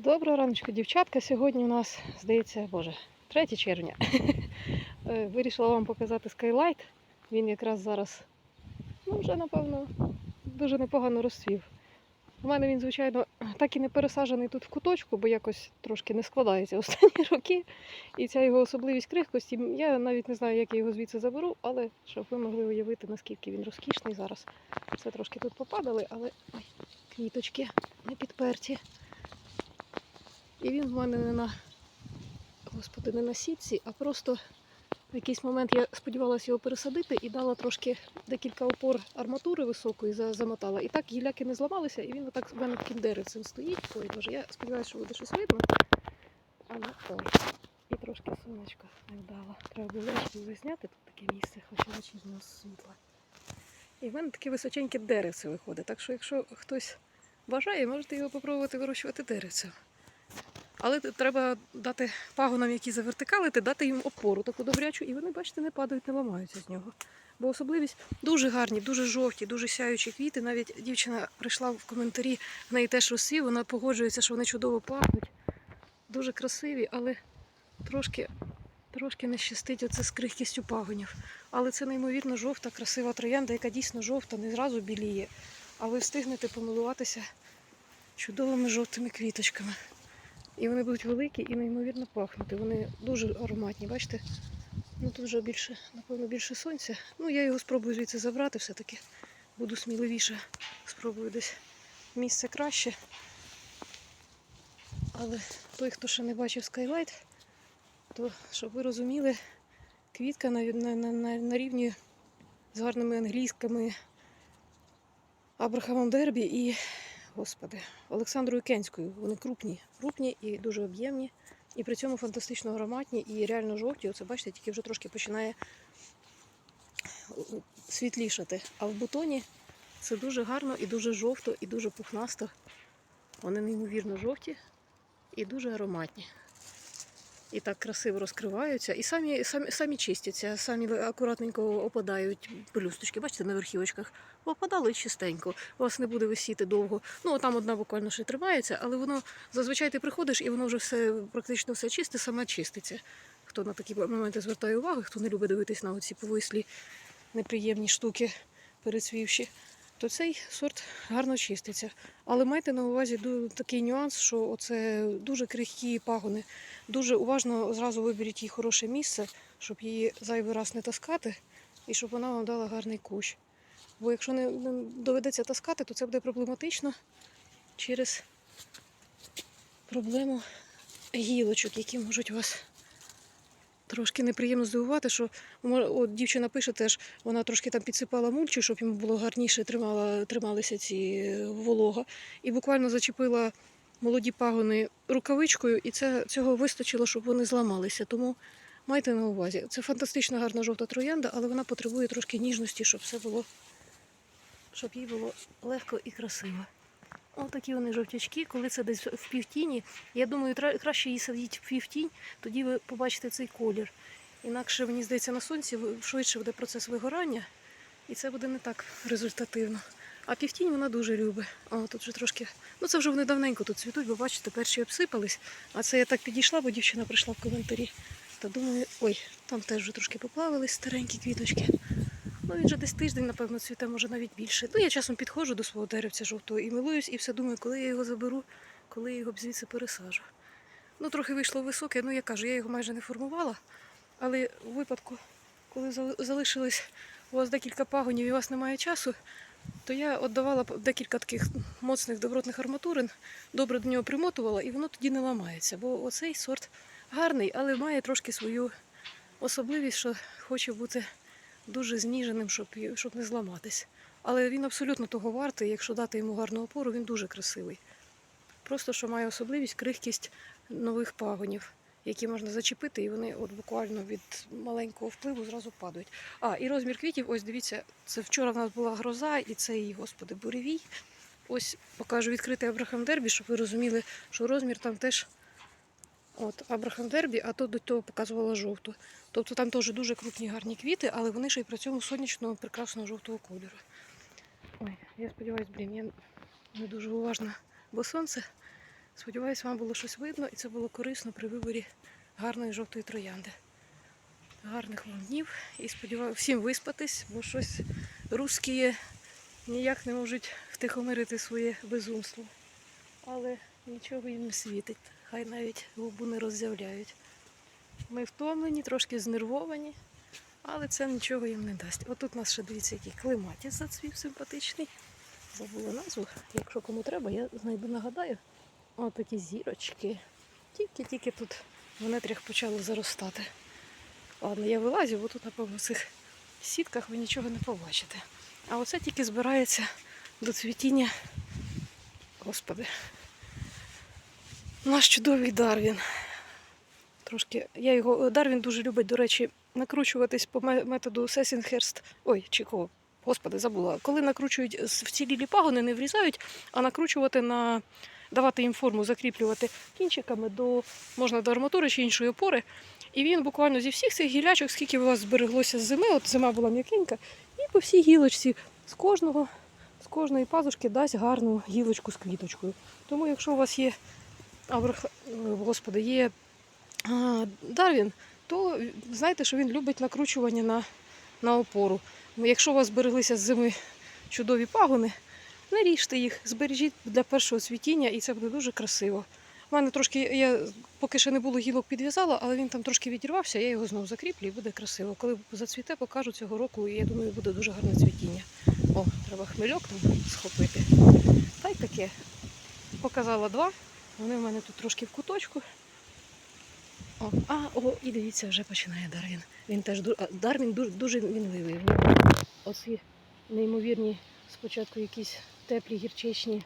Доброго раночку, дівчатка. Сьогодні у нас, здається, боже, 3 червня. Е, Вирішила вам показати Skylight. Він якраз зараз, ну вже напевно, дуже непогано розцвів. У мене він, звичайно, так і не пересаджений тут в куточку, бо якось трошки не складається останні роки. І ця його особливість крихкості. Я навіть не знаю, як я його звідси заберу, але щоб ви могли уявити, наскільки він розкішний зараз. Це трошки тут попадали, але ой, квіточки не підперті. І він в мене не на, господи, не на сітці, а просто в якийсь момент я сподівалася його пересадити і дала трошки декілька опор арматури високої замотала. І так гіляки не зламалися, і він отак в мене таким деревцем стоїть. Ой, боже, я сподіваюся, що буде щось видно. Але ой. І трошки сонечко не вдало. Треба було ввечері зняти тут таке місце, хоч і вечірнього світла. І в мене таке височеньке деревце виходить. Так що, якщо хтось бажає, можете його попробувати вирощувати деревцем. Але треба дати пагонам, які завертикалити, дати їм опору таку добрячу, і вони, бачите, не падають, не ламаються з нього. Бо особливість дуже гарні, дуже жовті, дуже сяючі квіти. Навіть дівчина прийшла в коментарі, в неї теж розсів, вона погоджується, що вони чудово пахнуть. Дуже красиві, але трошки, трошки не щастить оце з крихкістю пагонів. Але це неймовірно жовта, красива троянда, яка дійсно жовта, не зразу біліє. А ви встигнете помилуватися чудовими жовтими квіточками. І вони будуть великі і неймовірно пахнути. Вони дуже ароматні, бачите? Ну тут вже більше, напевно, більше сонця. Ну, я його спробую звідси забрати все-таки. Буду сміливіше. Спробую десь місце краще. Але той, хто ще не бачив Skylight, то щоб ви розуміли, квітка на, на, на, на, рівні з гарними англійськими Абрахамом Дербі і Господи, Олександрою Кенською. Вони крупні, крупні і дуже об'ємні. І при цьому фантастично ароматні і реально жовті. Оце бачите, тільки вже трошки починає світлішати. А в бутоні це дуже гарно і дуже жовто, і дуже пухнасто. Вони неймовірно жовті і дуже ароматні. І так красиво розкриваються, і самі, самі, самі чистяться, самі акуратненько опадають пелюсточки. Бачите, на верхівочках опадало і чистенько. У вас не буде висіти довго. Ну, там одна буквально ще тримається, але воно зазвичай ти приходиш і воно вже все практично все чисте, саме чиститься. Хто на такі моменти звертає увагу, хто не любить дивитись на оці повислі неприємні штуки перецвівші, то цей сорт гарно чиститься. Але майте на увазі такий нюанс, що оце дуже крихкі пагони. Дуже уважно зразу виберіть їй хороше місце, щоб її зайвий раз не таскати, і щоб вона вам дала гарний кущ. Бо якщо не, доведеться таскати, то це буде проблематично через проблему гілочок, які можуть вас трошки неприємно здивувати, що от дівчина пише теж, вона трошки там підсипала мульчу, щоб йому було гарніше тримала, трималися ці е, волога. І буквально зачепила молоді пагони рукавичкою, і це, цього вистачило, щоб вони зламалися. Тому майте на увазі. Це фантастично гарна жовта троянда, але вона потребує трошки ніжності, щоб все було, щоб їй було легко і красиво. Ось такі вони жовтячки, коли це десь в півтіні. Я думаю, краще її садіть в півтінь, тоді ви побачите цей колір. Інакше, мені здається, на сонці швидше буде процес вигорання, і це буде не так результативно. А півтінь вона дуже любить. О, тут вже трошки. Ну це вже вони давненько тут цвітуть, бо бачите, перші обсипались. А це я так підійшла, бо дівчина прийшла в коментарі. Та думаю, ой, там теж вже трошки поплавились старенькі квіточки. Ну він же десь тиждень, напевно, цвіте, може навіть більше. Ну я часом підходжу до свого деревця жовтого і милуюсь, і все думаю, коли я його заберу, коли я його б звідси пересажу. Ну, трохи вийшло високе, ну я кажу, я його майже не формувала. Але у випадку, коли залишилось у вас декілька пагонів і у вас немає часу, то я віддавала декілька таких моцних добротних арматурин, добре до нього примотувала, і воно тоді не ламається. Бо оцей сорт гарний, але має трошки свою особливість, що хоче бути дуже зніженим, щоб, щоб не зламатись. Але він абсолютно того вартий, якщо дати йому гарну опору, він дуже красивий. Просто що має особливість крихкість нових пагонів, які можна зачепити, і вони от буквально від маленького впливу зразу падають. А, і розмір квітів, ось дивіться, це вчора в нас була гроза, і цей, господи, буревій. Ось покажу відкритий Абрахам Дербі, щоб ви розуміли, що розмір там теж от Абрахам Дербі, а то до того показувала жовту. Тобто там теж дуже крупні гарні квіти, але вони ще й при цьому сонячного прекрасного жовтого кольору. Ой, я сподіваюся, блін, я не дуже уважна, бо сонце Сподіваюсь, вам було щось видно і це було корисно при виборі гарної жовтої троянди. Гарних вам днів і сподіваюся всім виспатись, бо щось русські ніяк не можуть втихомирити своє безумство. Але нічого їм не світить. Хай навіть губу не роззявляють. Ми втомлені, трошки знервовані, але це нічого їм не дасть. Отут у нас ще дивіться, який клематіс зацвів симпатичний. Забула назву. Якщо кому треба, я знайду, нагадаю. Ось такі зірочки. Тільки-тільки тут в нетрях почало заростати. Ладно, я вилазю, бо тут, напевно, в цих сітках ви нічого не побачите. А оце тільки збирається до цвітіння. Господи. Наш чудовий Дарвін. Трошки я його. Дарвін дуже любить, до речі, накручуватись по методу Сесінхерст. Ой, чи? Господи, забула. Коли накручують з- вцілілі пагони, не врізають, а накручувати на давати їм форму, закріплювати кінчиками до можна до арматури чи іншої опори. І він буквально зі всіх цих гілячок, скільки у вас збереглося з зими, от зима була м'якенька, і по всій гілочці з кожного, з кожної пазушки дасть гарну гілочку з квіточкою. Тому якщо у вас є абрах... е, Господи, є Дарвін, то знайте, що він любить накручування на, на опору. Якщо у вас збереглися з зими чудові пагони, не ріжте їх, збережіть для першого цвітіння, і це буде дуже красиво. У мене трошки, я поки ще не було гілок підв'язала, але він там трошки відірвався, я його знову закріплю і буде красиво. Коли зацвіте, покажу цього року, і я думаю, буде дуже гарне цвітіння. О, треба хмельок там схопити. Та й таке. Показала два. Вони в мене тут трошки в куточку. О, а, о, і дивіться, вже починає Дарвін. Він теж Дарвін дуже, дуже мінливий. Оці неймовірні спочатку якісь теплі гірчичні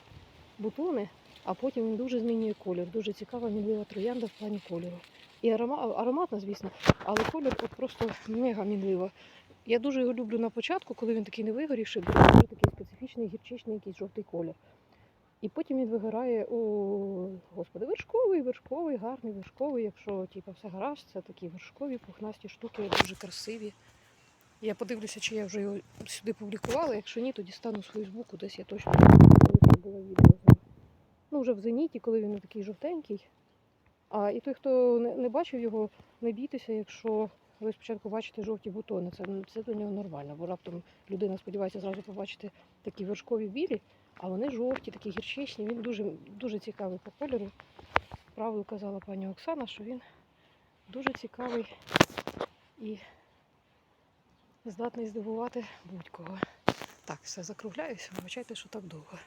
бутони, а потім він дуже змінює колір. Дуже цікава мінлива троянда в плані кольору. І арома, ароматна, звісно, але колір от просто мега мінлива. Я дуже його люблю на початку, коли він такий не вигорівший, бо дуже такий специфічний гірчичний якийсь жовтий колір. І потім він вигорає у господи, вершковий, вершковий, гарний вершковий. Якщо типу, все гаразд, це такі вершкові, пухнасті штуки, дуже красиві. Я подивлюся, чи я вже його сюди публікувала. Якщо ні, то дістану з Фейсбуку, десь я точно було відео. Ну, вже в зеніті, коли він такий жовтенький. А і той, хто не, не бачив його, не бійтеся, якщо ви спочатку бачите жовті бутони. Це, це до нього нормально, бо раптом людина сподівається зразу побачити такі вершкові білі, а вони жовті, такі гірчичні. Він дуже, дуже цікавий по кольору. Правду казала пані Оксана, що він дуже цікавий і здатний здивувати будь-кого. Так, все закругляюся, вибачайте, що так довго.